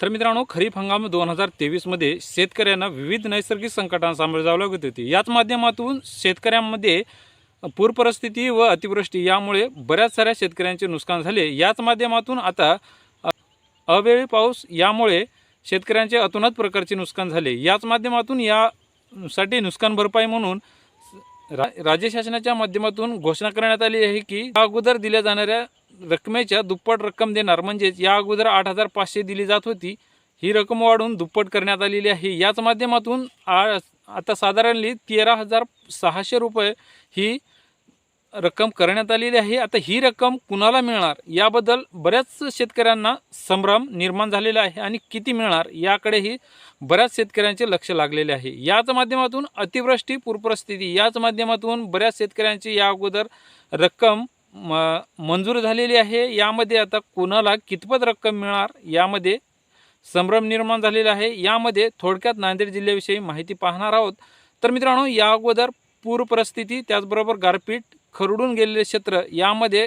तर मित्रांनो खरीप हंगाम दोन हजार तेवीसमध्ये शेतकऱ्यांना विविध नैसर्गिक संकटांना सामोरे जावं लागत होती. याच माध्यमातून शेतकऱ्यांमध्ये पूर परिस्थिती व अतिवृष्टी यामुळे बऱ्याच साऱ्या शेतकऱ्यांचे नुकसान झाले. याच माध्यमातून आता अवेळी पाऊस यामुळे शेतकऱ्यांचे अतोनात प्रकारचे नुकसान झाले. याच माध्यमातून यासाठी नुकसान भरपाई म्हणून रा राज्य शासनाच्या माध्यमातून घोषणा करण्यात आली आहे की अगोदर दिल्या जाणाऱ्या रकमेच्या दुप्पट रक्कम देणार. म्हणजेच या अगोदर आठ हजार पाचशे दिली जात होती. ही रक्कम वाढून दुप्पट करण्यात आलेली आहे. याच माध्यमातून आ आता साधारणली तेरा हजार सहाशे रुपये ही रक्कम करण्यात आलेली आहे. आता ही रक्कम कुणाला मिळणार? याबद्दल बऱ्याच शेतकऱ्यांना संभ्रम निर्माण झालेला आहे आणि किती मिळणार याकडेही बऱ्याच शेतकऱ्यांचे लक्ष लागलेले आहे. याच माध्यमातून अतिवृष्टी पूरपरिस्थिती याच माध्यमातून बऱ्याच शेतकऱ्यांची या अगोदर रक्कम म मंजूर झालेली आहे. यामध्ये आता कोणाला कितपत रक्कम मिळणार? यामध्ये संभ्रम निर्माण झालेला आहे. यामध्ये थोडक्यात नांदेड जिल्ह्याविषयी माहिती पाहणार आहोत. तर मित्रांनो या अगोदर पूर परिस्थिती त्याचबरोबर गारपीट खरडून गेलेले क्षेत्र यामध्ये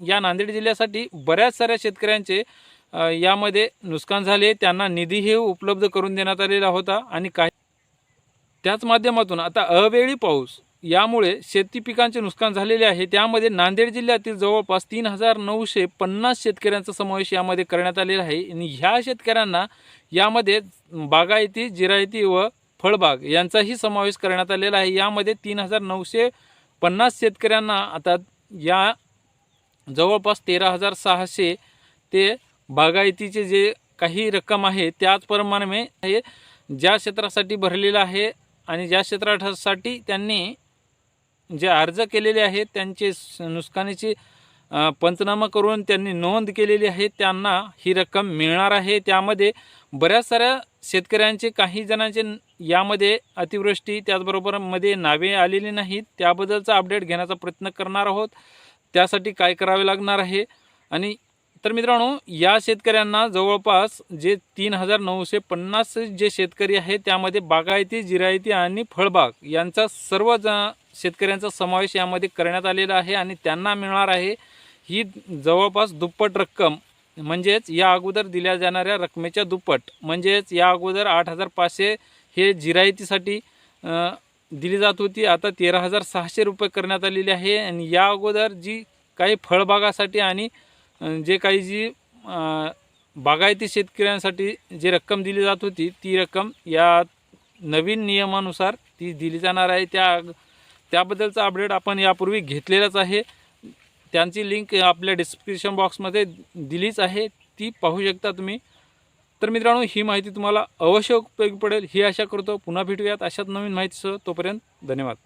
या नांदेड जिल्ह्यासाठी बऱ्याच साऱ्या शेतकऱ्यांचे यामध्ये नुकसान झाले. त्यांना निधीही उपलब्ध करून देण्यात आलेला होता आणि काही त्याच माध्यमातून आता अवेळी पाऊस यामुळे शेती पिकांचे नुकसान झालेले आहे. त्यामध्ये नांदेड जिल्ह्यातील जवळपास तीन हजार नऊशे पन्नास शेतकऱ्यांचा समावेश यामध्ये करण्यात आलेला आहे. आणि ह्या शेतकऱ्यांना यामध्ये बागायती जिरायती व फळबाग यांचाही समावेश करण्यात आलेला आहे. यामध्ये तीन हजार नऊशे पन्नास शेतकऱ्यांना आता या जवळपास तेरा हजार सहाशे ते बागायतीचे जे काही रक्कम आहे त्याचप्रमाणे हे ज्या क्षेत्रासाठी भरलेलं आहे आणि ज्या क्षेत्रासाठी त्यांनी जे अर्ज केलेले आहेत त्यांचे नुकसानीची पंचनामा करून त्यांनी नोंद केलेली आहे त्यांना ही रक्कम मिळणार आहे. त्यामध्ये बऱ्याच साऱ्या शेतकऱ्यांचे काही जणांचे यामध्ये अतिवृष्टी त्याचबरोबरमध्ये नावे आलेली नाहीत. त्याबद्दलचा अपडेट घेण्याचा प्रयत्न करणार आहोत. त्यासाठी काय करावे लागणार आहे? आणि तर मित्रांनो या शेतकऱ्यांना जवळपास जे तीन हजार नऊशे पन्नास जे शेतकरी आहेत त्यामध्ये बागायती जिरायती आणि फळबाग यांचा सर्व ज शेतकऱ्यांचा समावेश यामध्ये करण्यात आलेला आहे आणि त्यांना मिळणार आहे ही जवळपास दुप्पट रक्कम. म्हणजेच या अगोदर दिल्या जाणाऱ्या रकमेच्या दुप्पट. म्हणजेच या अगोदर आठ हजार पाचशे हे जिरायतीसाठी दिली जात होती. आता तेरा हजार सहाशे रुपये करण्यात आलेली आहे आणि या अगोदर जी काही फळबागासाठी आणि जे काही जी बागायती शेतकऱ्यांसाठी जी रक्कम दिली जात होती ती रक्कम या नवीन नियमानुसार ती दिली जाणार आहे. त्या त्याबद्दलचा अपडेट आपण यापूर्वी घेतलेलाच आहे. त्यांची लिंक आपल्या डिस्क्रिप्शन बॉक्समध्ये दिलीच आहे. ती पाहू शकता तुम्ही. तर मित्रांनो ही माहिती तुम्हाला अवश्य उपयोगी पडेल. ही आशा करतो पुन्हा भेटूयात अशाच नवीन माहितीसह. तोपर्यंत धन्यवाद.